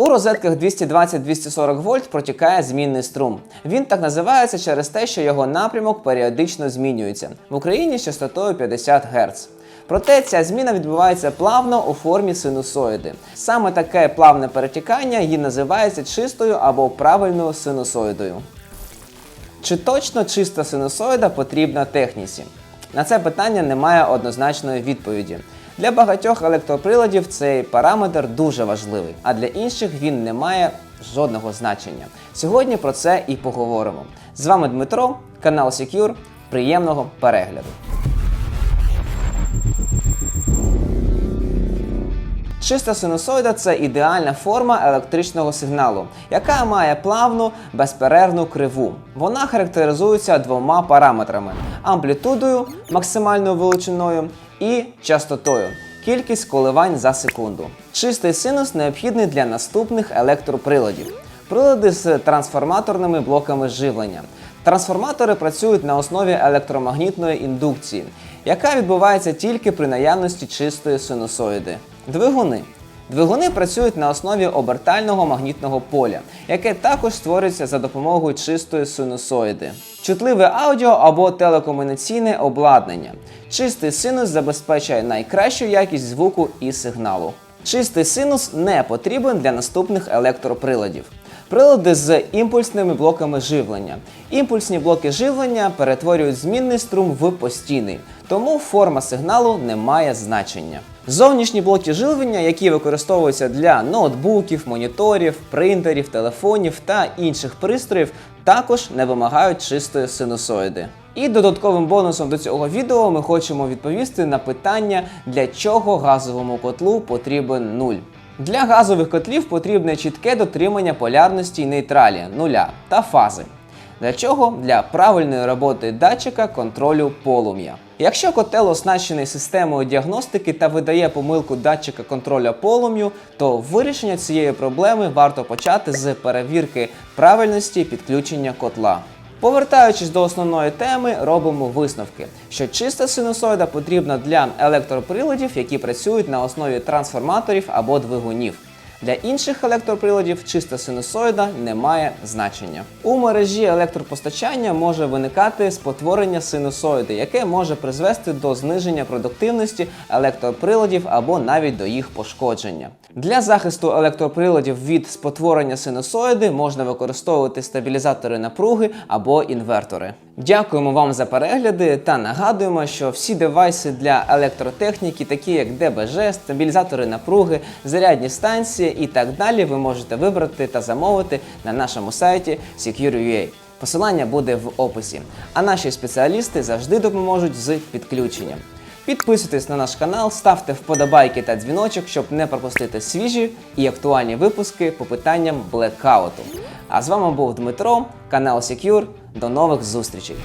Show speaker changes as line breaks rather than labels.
У розетках 220-240 вольт протікає змінний струм. Він так називається через те, що його напрямок періодично змінюється в Україні з частотою 50 Гц. Проте ця зміна відбувається плавно у формі синусоїди. Саме таке плавне перетікання і називається чистою або правильною синусоїдою. Чи точно чиста синусоїда потрібна техніці? На це питання немає однозначної відповіді. Для багатьох електроприладів цей параметр дуже важливий, а для інших він не має жодного значення. Сьогодні про це і поговоримо. З вами Дмитро, канал Secure. Приємного перегляду. Чиста синусоїда це ідеальна форма електричного сигналу, яка має плавну, безперервну криву. Вона характеризується двома параметрами: амплітудою, максимальною величиною і частотою. Кількість коливань за секунду. Чистий синус необхідний для наступних електроприладів. Прилади з трансформаторними блоками живлення. Трансформатори працюють на основі електромагнітної індукції, яка відбувається тільки при наявності чистої синусоїди. Двигуни. Двигуни працюють на основі обертального магнітного поля, яке також створюється за допомогою чистої синусоїди. Чутливе аудіо або телекомунікаційне обладнання. Чистий синус забезпечує найкращу якість звуку і сигналу. Чистий синус не потрібен для наступних електроприладів. Прилади з імпульсними блоками живлення. Імпульсні блоки живлення перетворюють змінний струм в постійний, тому форма сигналу не має значення. Зовнішні блоки живлення, які використовуються для ноутбуків, моніторів, принтерів, телефонів та інших пристроїв, також не вимагають чистої синусоїди. І додатковим бонусом до цього відео ми хочемо відповісти на питання, для чого газовому котлу потрібен нуль. Для газових котлів потрібне чітке дотримання полярності нейтралі нуля та фази. Для чого? Для правильної роботи датчика контролю полум'я. Якщо котел оснащений системою діагностики та видає помилку датчика контроля полум'ю, то вирішення цієї проблеми варто почати з перевірки правильності підключення котла. Повертаючись до основної теми, робимо висновки, що чиста синусоїда потрібна для електроприладів, які працюють на основі трансформаторів або двигунів. Для інших електроприладів чиста синусоїда не має значення. У мережі електропостачання може виникати спотворення синусоїди, яке може призвести до зниження продуктивності електроприладів або навіть до їх пошкодження. Для захисту електроприладів від спотворення синусоїди можна використовувати стабілізатори напруги або інвертори. Дякуємо вам за перегляди та нагадуємо, що всі девайси для електротехніки, такі як ДБЖ, стабілізатори напруги, зарядні станції і так далі, ви можете вибрати та замовити на нашому сайті Secure.ua. Посилання буде в описі. А наші спеціалісти завжди допоможуть з підключенням. Підписуйтесь на наш канал, ставте вподобайки та дзвіночок, щоб не пропустити свіжі і актуальні випуски по питанням блекауту. А з вами був Дмитро, канал Secure. До нових зустрічей!